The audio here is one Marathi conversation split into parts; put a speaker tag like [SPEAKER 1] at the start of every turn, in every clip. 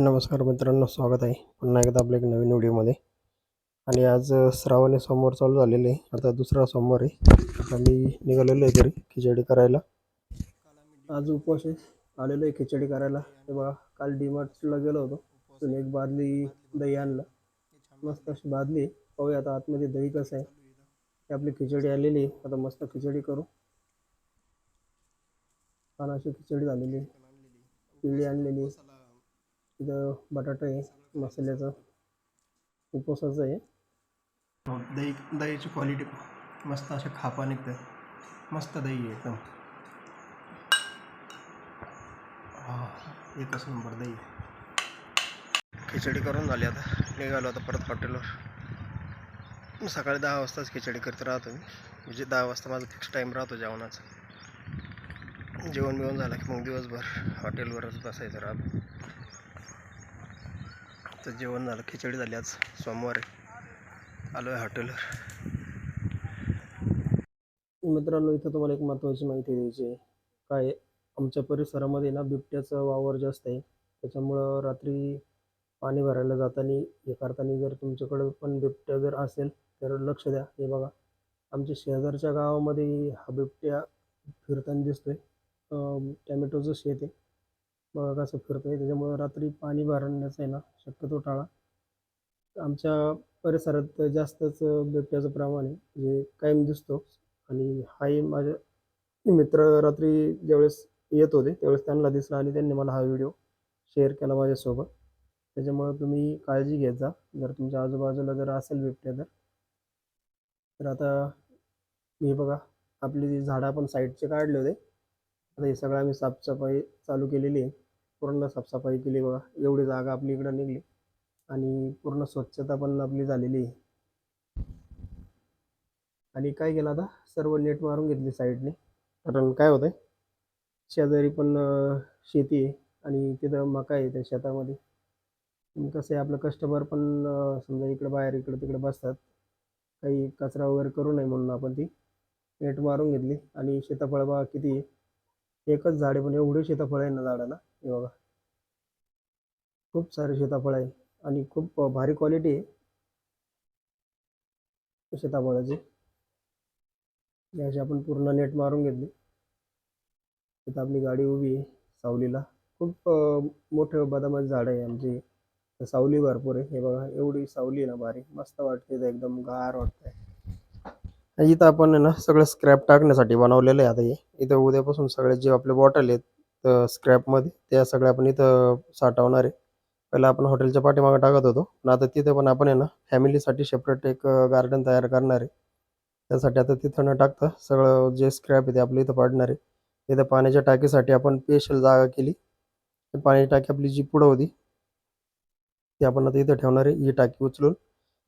[SPEAKER 1] नमस्कार मित्रांनो स्वागत आहे. पुन्हा एकदा आपल्या एक नवीन व्हिडिओमध्ये. आणि आज अ, श्रावणी सोमवार चालू झालेले. आहे आता दुसरा सोमवार आहे. आता मी निघालेलो आहे घरी खिचडी करायला. आज उपवास आहे. आलेलो आहे खिचडी करायला. ते बघा काल डीमार्टला गेलो होतो. तिथून एक बादली दही आणलं. मस्त अशी बादली पाहूया आता आतमध्ये दही कसं आहे. ते आपली खिचडी आलेली आहे. आता मस्त खिचडी करू. छान अशी खिचडी झालेली आहे. पिळी आणलेली आहे. इथं बटाटा आहे मसाल्याचं. उपवासाचं आहे. हो दही दहीची क्वालिटी मस्त अशा खापा निघतं. मस्त दही आहे एकदम. हा, एकच नंबर दही खिचडी करून झाली आता. निघालो आता परत हॉटेलवर सकाळी दहा वाजताच खिचडी करत राहतो मी. म्हणजे दहा वाजता माझा फिक्स टाईम राहतो जेवणाचा. जेवण बिवण झालं की मग दिवसभर हॉटेलवरच बसायचं राहतो. तर जेवण झालं. खिचडी झाली आज. सोमवारी. आलो आहे हॉटेलवर. मित्रांनो इथं तुम्हाला एक महत्त्वाची माहिती द्यायची आहे. काय आमच्या परिसरामध्ये ना बिबट्याचं वावर जास्त आहे. त्याच्यामुळं रात्री पाणी भरायला जाताना हे करताना जर तुमच्याकडं पण बिबट्या जर असेल तर लक्ष द्या. हे बघा. आमच्या शेजारच्या गावामध्ये हा बिबट्या फिरताना दिसतोय. टॅमॅटोचं शेत आहे. बघा कसं फिरतोय. त्याच्यामुळं रात्री पाणी भरण्याचं आहे ना शक्यतो टाळा. आमच्या परिसरात जास्तच बिबट्याचं प्रमाण आहे. जे कायम दिसतो आणि हाही माझे मित्र रात्री ज्यावेळेस येत होते त्यावेळेस त्यांना दिसला आणि त्यांनी मला हा व्हिडिओ शेअर केला माझ्यासोबत. त्याच्यामुळं तुम्ही काळजी घेत जा. जर तुमच्या आजूबाजूला जर असेल बिबट्या तर. तर आता मी बघा आपली जी झाडं आपण साईडचे काढले होते आता हे सगळं आम्ही साफसफाई चालू केलेली आहे. पूर्ण साफसफाई केली बघा. एवढी जागा आपली इकडं निघली. आणि पूर्ण स्वच्छता पण आपली झालेली आहे. आणि काय केलं आता? सर्व नेट मारून घेतली साईडने. कारण काय होतंय? शेजारी पण शेती आहे. आणि तिथं मका आहे त्या शेतामध्ये. कसं आहे आपलं कस्टमर पण समजा इकडं बाहेर इकडं तिकडं बसतात. काही कचरा वगैरे करू नये म्हणून आपण ती नेट मारून घेतली. आणि सीताफळ किती आहे. एकच झाड आहे पण एवढे सीताफळ आहे ना झाडाला. हे बघा. खूप सारे सीताफळ आहे आणि खूप भारी क्वालिटी आहे. सीताफळाची याची आपण पूर्ण नेट मारून घेतली. तिथं आपली गाडी उभी आहे सावलीला. खूप मोठे मोठं बदामाचं झाड आहे आमची. सावली भरपूर आहे. हे बघा एवढी सावली आहे ना भारी. मस्त वाटते एकदम गार वाटतंय. इथं आपण आहे ना सगळं स्क्रॅप टाकण्यासाठी बनवलेलं आहे आता हे. इथं उद्यापासून सगळे जे आपले बॉटल आहेत स्क्रॅपमध्ये त्या सगळ्या आपण इथं साठवणार आहे. पहिला आपण हॉटेलच्या पाठीमागे टाकत होतो. पण आता तिथं पण आपण आहे ना फॅमिलीसाठी सेपरेट एक गार्डन तयार करणार आहे. त्यासाठी आता तिथं न टाकता सगळं जे स्क्रॅप आहे ते आपल्या इथं पाडणार आहे. इथं पाण्याच्या टाकीसाठी आपण स्पेशल जागा केली. पाण्याची टाकी आपली जी पुढं होती ती आपण आता इथं ठेवणार आहे. ही टाकी उचलून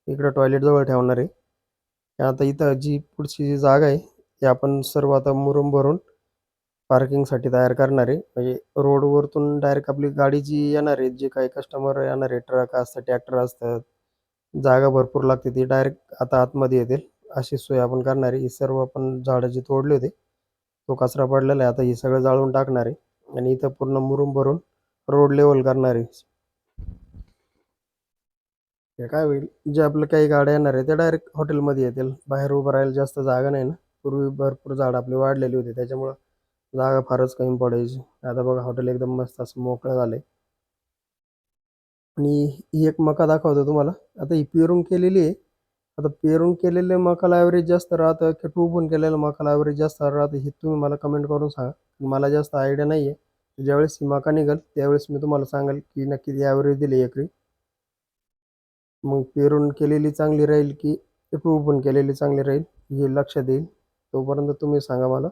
[SPEAKER 1] इकडं टॉयलेटजवळ ठेवणार आहे. आता इथं जी पुढची जी जागा आहे ती आपण सर्व आता मुरुम भरून पार्किंगसाठी तयार करणार आहे. म्हणजे रोडवरतून डायरेक्ट आपली गाडी जी येणार आहे जे काही कस्टमर येणार आहे ट्रक असतात ट्रॅक्टर असतात जागा भरपूर लागते ती डायरेक्ट आता आतमध्ये येतील. अशी सोय आपण करणार आहे. ही सर्व आपण झाडं जी तोडले होते तो कचरा पडलेला आहे. आता हे सगळं जाळून टाकणार आहे. आणि इथं पूर्ण मुरुम भरून रोड लेवल करणार आहे. हे काय होईल? जे आपलं काही गाड्या येणार आहे त्या डायरेक्ट हॉटेलमध्ये येतील. बाहेर उभं राहायला जास्त जागा नाही ना. पूर्वी भरपूर झाडं आपली वाढलेली होती. त्याच्यामुळं जागा फारच कमी पडायची. आता बघा हॉटेल एकदम मस्त असं मोकळं झालंय. आणि ही एक मका दाखवतो तुम्हाला. आता ही पेरून केलेली आहे. आता पेरून केलेले मकाला ॲव्हरेज जास्त राहतं की टूबून केलेलं मकाला ॲव्हरेज जास्त राहतं हे तुम्ही मला कमेंट करून सांगा. मला जास्त आयडिया नाही आहे ज्यावेळेस ही मका निघेल त्यावेळेस मी तुम्हाला सांगेल की नक्की ती ॲव्हरेज दिली एकरी. मग पेरून केलेली चांगली राहील की टोपून केलेली चांगली राहील हे लक्षात येईल. तोपर्यंत तुम्ही सांगा मला.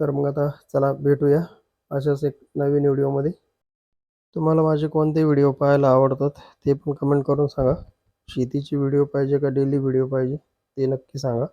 [SPEAKER 1] तर मग आता चला भेटूया अशाच एक नवीन व्हिडिओमध्ये. तुम्हाला माझे कोणते व्हिडिओ पाहायला आवडतात ते पण कमेंट करून सांगा. शेतीची व्हिडिओ पाहिजे का डेली व्हिडिओ पाहिजे ते नक्की सांगा.